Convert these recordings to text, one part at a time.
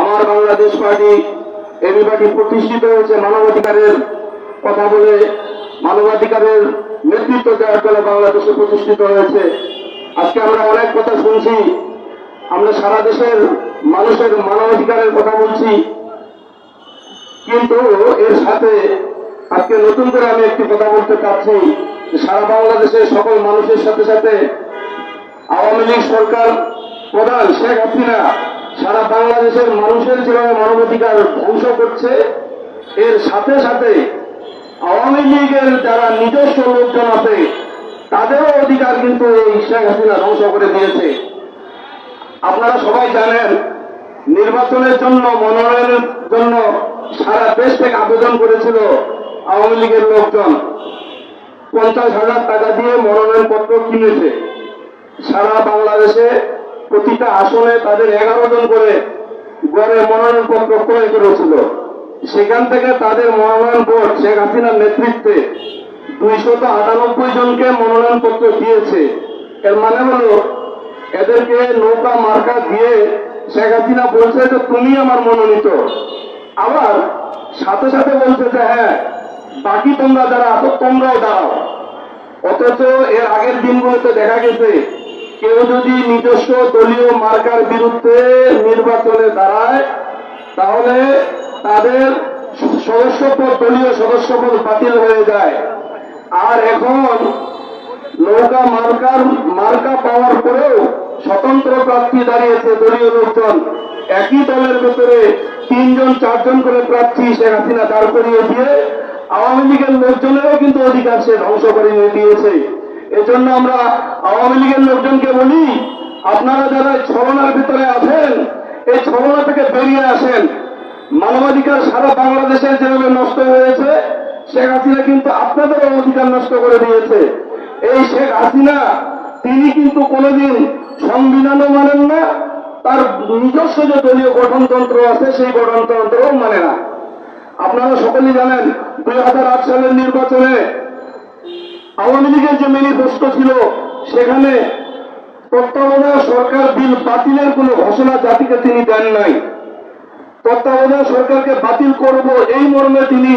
আমার Bangladesh party AB party প্রতিষ্ঠিত হয়েছে মানবাধিকারের কথা বলে, মানবাধিকারের নেতৃত্ব দেওয়ার ফলে বাংলাদেশে প্রতিষ্ঠিত হয়েছে। আজকে আমরা অনেক কথা শুনছি, আমরা সারা দেশের মানুষের মানবাধিকারের কথা বলছি, কিন্তু এর সাথে আজকে নতুন করে আমি একটি কথা বলতে চাচ্ছি সারা বাংলাদেশের সকল মানুষের সাথে সাথে আওয়ামী লীগ সরকার প্রধান শেখ হাসিনা সারা বাংলাদেশের মানুষের যেভাবে মানবাধিকার ধ্বংস করছে। এর সাথে সাথে আওয়ামী লীগের যারা নিজস্ব লোকজন আছে, তাদেরও অধিকার কিন্তু এই শেখ হাসিনা ধ্বংস করে দিয়েছে। আপনারা সবাই জানেন, নির্বাচনের জন্য, মনোনয়নের জন্য সারা দেশ থেকে আবেদন করেছিল আওয়ামী লীগের লোকজন। পঞ্চাশ হাজার টাকা দিয়ে মনোনয়ন পত্র কিনেছে। সারা বাংলাদেশে প্রতিটা আসনে তাদের এগারো জন করে গড়ে মনোনয়ন পত্র ক্রয় করেছিল। সেখান থেকে তাদের মনোনয়ন বোর্ড শেখ হাসিনার নেতৃত্বে দুইশত আটানব্বই জনকে মনোনয়ন পত্র দিয়েছে। এর মানে হলো, এদেরকে নৌকা, মার্কা দিয়ে শেখ হাসিনা বলছে যে, তুমি আমার মনোনীত। আবার সাথে সাথে বলছে যে হ্যাঁ বাকি তোমরা যারা আছো, তোমরাও দাঁড়াও। অথচ এর আগের দিনগুলোতে দেখা গেছে কেউ যদি নিজস্ব দলীয় মার্কার বিরুদ্ধে নির্বাচনে দাঁড়ায়, তাহলে তাদের সদস্যপদ, দলীয় সদস্যপদ বাতিল হয়ে যায়। আর এখন নৌকা মার্কার, মার্কা পাওয়ার পরেও স্বতন্ত্র প্রার্থী দাঁড়িয়েছে দলীয় লোকজন। একই দলের ভেতরে তিনজন, চারজন করে প্রার্থী শেখ হাসিনা দাঁড় করিয়ে দিয়ে আওয়ামী লীগের লোকজনেরও কিন্তু অধিকার সে ধ্বংস করে দিয়েছে। এজন্য আমরা আওয়ামী লীগের লোকজনকে বলি, আপনারা যারা ছলনার ভিতরে আছেন, এই ছলনা থেকে বেরিয়ে আসেন। মানবাধিকার সারা বাংলাদেশে যেভাবে নষ্ট হয়েছে, শেখ হাসিনা কিন্তু আপনাদেরও অধিকার নষ্ট করে দিয়েছে। এই শেখ হাসিনা, তিনি কিন্তু কোনোদিন সংবিধানও মানেন না, তার নিজস্ব যে দলীয় গঠনতন্ত্র আছে, সেই গঠনতন্ত্রও মানে না। আপনারা সকলেই জানেন, দুই হাজার আট সালের নির্বাচনে আওয়ামী লীগের যে ম্যানিফেস্টো ছিল, সেখানে তত্ত্বাবধায়ক সরকার বিল বাতিলের কোনো ঘোষণা জাতিকে তিনি দেন নাই। তত্ত্বাবধায়ক সরকারকে বাতিল করব এই মর্মে তিনি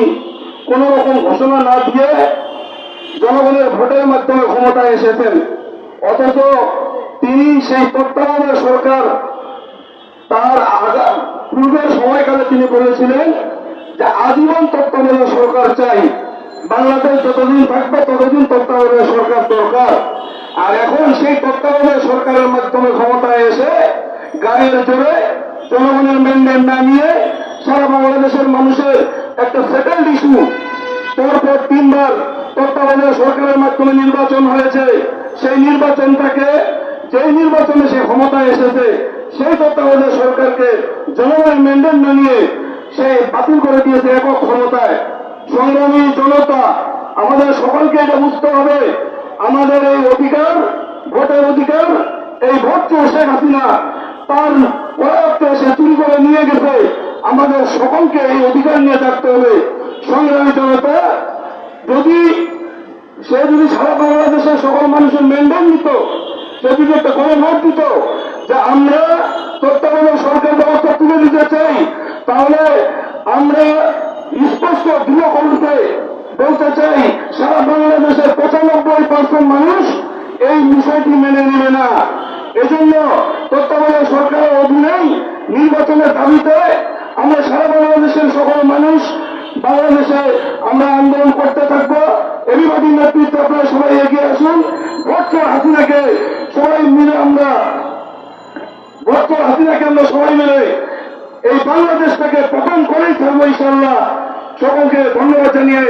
কোন রকম ঘোষণা না দিয়ে জনগণের ভোটের মাধ্যমে ক্ষমতায় এসেছেন। অথচ তিনি সেই তত্ত্বাবধায়ক সরকার তার পূর্বের সময়কালে তিনি বলেছিলেন যে আজীবন তত্ত্বাবধায়ক সরকার চাই। বাংলাদেশ যতদিন থাকবে, ততদিন তত্ত্বাবধায়ক সরকার দরকার। আর এখন সেই তত্ত্বাবধায়ক সরকারের মাধ্যমে ক্ষমতায় এসে গায়ের জোরে জনগণের ম্যান্ডেট না নিয়ে সারা বাংলাদেশের মানুষের একটা সেটেলড ইস্যু পরপর তিনবার তত্ত্বাবধায়ক সরকারের মাধ্যমে নির্বাচন হয়েছে। সেই নির্বাচনটাকে, যেই নির্বাচনে সে ক্ষমতায় এসেছে, সেই তত্ত্বাবধায়ক সরকারকে জনগণের ম্যান্ডেট না নিয়ে সে বাতিল করে দিয়েছে একক ক্ষমতায়। সংগ্রামী জনতা, আমাদের সকলকে এটা বুঝতে হবে। আমাদের এই অধিকার, ভোটের অধিকার, এই ভোট যে শেখ হাসিনা তার কয়েকটা সে চুরি করে নিয়ে গেছে, আমাদের সকলকে এই অধিকার নিয়ে থাকতে হবে। সংগ্রামী জনতা, যদি সে যদি সারা বাংলাদেশের সকল মানুষের মেনটেন নিত, সে যদি একটা করে নোট দিত, যে আমরা তত্ত্বাবধায়ক সরকার ব্যবস্থা তুলে দিতে চাই, তাহলে আমরা দৃঢ় কণ্ঠে বলতে চাই, সারা বাংলাদেশের পঁচানব্বই পার্সেন্ট মানুষ এই বিষয়টি মেনে নেবে না। এজন্য তত্ত্বাবধায়ক সরকারের অধীনেই নির্বাচনের দাবিতে আমরা সারা বাংলাদেশের সকল মানুষ বাংলাদেশে আমরা আন্দোলন করতে থাকব। এবিবাদী নেতৃত্বে আপনারা সবাই এগিয়ে আসুন। ভোটকে হাসিনাকে সবাই মিলে আমরা ভোটকে হাসিনাকে আমরা সবাই মিলে এই বাংলাদেশটাকে পতন করেই থাকব ইনশাল্লাহ সকলকে ধন্যবাদ জানিয়ে